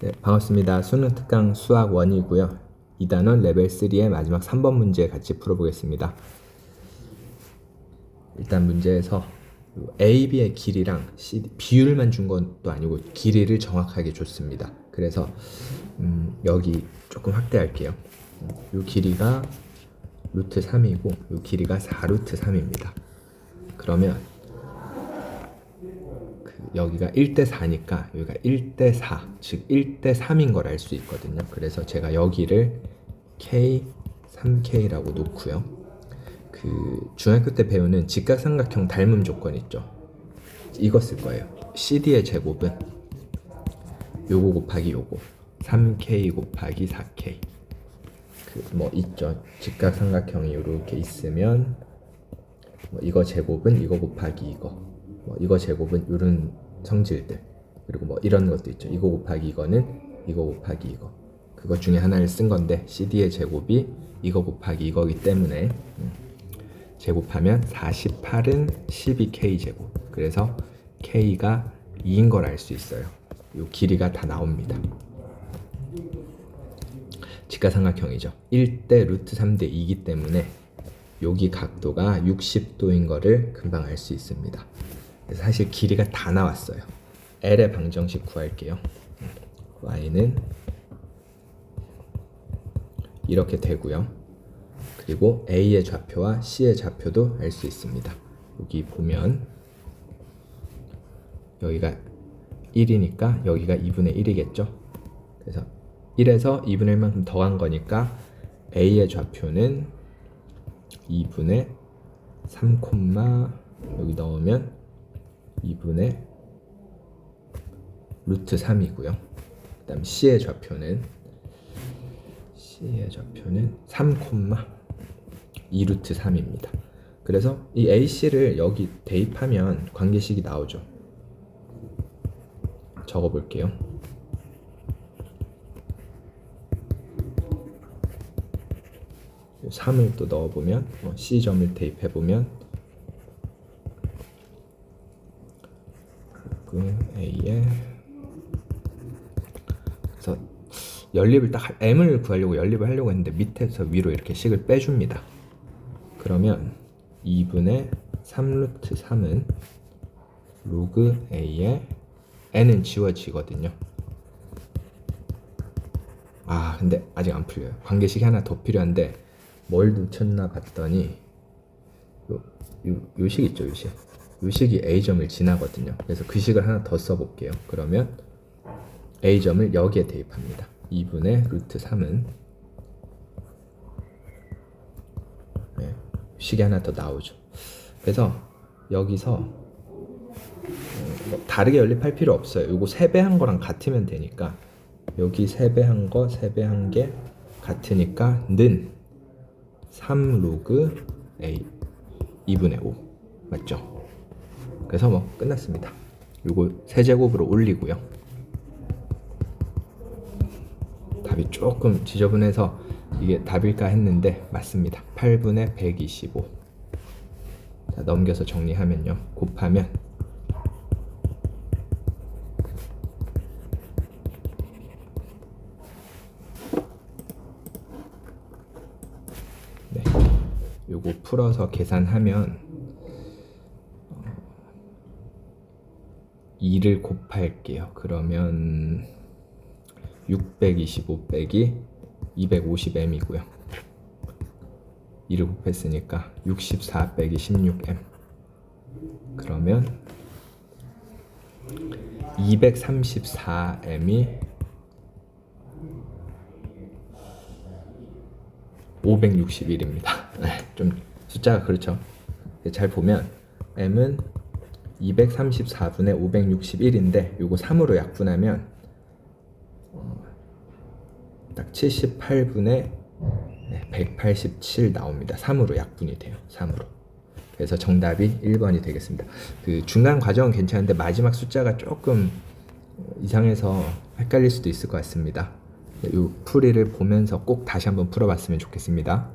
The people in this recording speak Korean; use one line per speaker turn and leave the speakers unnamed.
네, 반갑습니다. 수능 특강 수학 1이고요. 2단원 레벨 3의 마지막 3번 문제 같이 풀어보겠습니다. 일단 문제에서 A, B의 길이랑 C, 비율만 준 것도 아니고 길이를 정확하게 줬습니다. 그래서 음, 여기 조금 확대할게요. 이 길이가 루트 3이고 이 길이가 4루트 3입니다. 그러면 그 여기가 1대 4니까 여기가 1대 4, 즉 1대 3인 걸 알 수 있거든요. 그래서 제가 여기를 K, 3K라고 놓고요. 그 중학교 때 배우는 직각삼각형 닮음 조건 있죠. 이거 쓸 거예요. CD의 제곱은 요거 곱하기 요거 3K 곱하기 4K 그 뭐 있죠. 직각삼각형이 이렇게 있으면 뭐 이거 제곱은 이거 곱하기 이거 뭐 이거 제곱은 이런 성질들 그리고 뭐 이런 것도 있죠. 이거 곱하기 이거는 이거 곱하기 이거. 그것 중에 하나를 쓴 건데 CD의 제곱이 이거 곱하기 이거기 때문에 음, 제곱하면 48은 12K 제곱. 그래서 K가 2인 걸 알 수 있어요. 이 길이가 다 나옵니다. 직각삼각형이죠. 1대 루트 3대 2이기 때문에 여기 각도가 60도인 거를 금방 알 수 있습니다. 사실 길이가 다 나왔어요. L의 방정식 구할게요. Y는 이렇게 되고요. 그리고 A의 좌표와 C의 좌표도 알 수 있습니다. 여기 보면 여기가 1이니까 여기가 2분의 1이겠죠. 그래서 1에서 2분의 1만큼 더한 거니까 A의 좌표는 2분의 3 콤마 여기 넣으면 2분의 루트 3이고요. 그 다음 C의 좌표는 C의 좌표는 3 콤마 2 루트 3입니다. 그래서 이 AC를 여기 대입하면 관계식이 나오죠. 적어 볼게요. 3을 또 넣어보면 어, C점을 대입해보면 그 A에 그래서 연립을 딱 M을 구하려고 연립을 하려고 했는데 밑에서 위로 이렇게 식을 빼줍니다. 그러면 2분의 3루트 3은 로그 A에 N은 지워지거든요. 아 근데 아직 안 풀려요. 관계식이 하나 더 필요한데 뭘 놓쳤나 봤더니 요, 요, 요식 있죠 요식 요식이 A점을 지나거든요. 그래서 그 식을 하나 더 써볼게요. 그러면 A점을 여기에 대입합니다. 2분의 루트 3은 네, 식이 하나 더 나오죠. 그래서 여기서 어, 뭐 다르게 연립할 필요 없어요. 요거 3배 한 거랑 같으면 되니까 여기 3배 한 거, 3배 한 게 같으니까 는 3 로그 A 2분의 5 맞죠? 그래서 뭐 끝났습니다. 요거 세제곱으로 올리고요. 답이 조금 지저분해서 이게 답일까 했는데 맞습니다. 8분의 125. 자, 넘겨서 정리하면요. 곱하면 네. 요거 풀어서 계산하면 2를 곱할게요. 그러면 625 빼기 250m이고요. 2를 곱했으니까 64 빼기 16m. 그러면 234m이 561입니다. 좀 숫자가 그렇죠. 잘 보면 m은 234분의 561인데 요거 3으로 약분하면 어, 딱 78분의 187 나옵니다. 3으로 약분이 돼요. 3으로. 그래서 정답이 1번이 되겠습니다. 그 중간 과정은 괜찮은데 마지막 숫자가 조금 이상해서 헷갈릴 수도 있을 것 같습니다. 이 풀이를 보면서 꼭 다시 한번 풀어봤으면 좋겠습니다.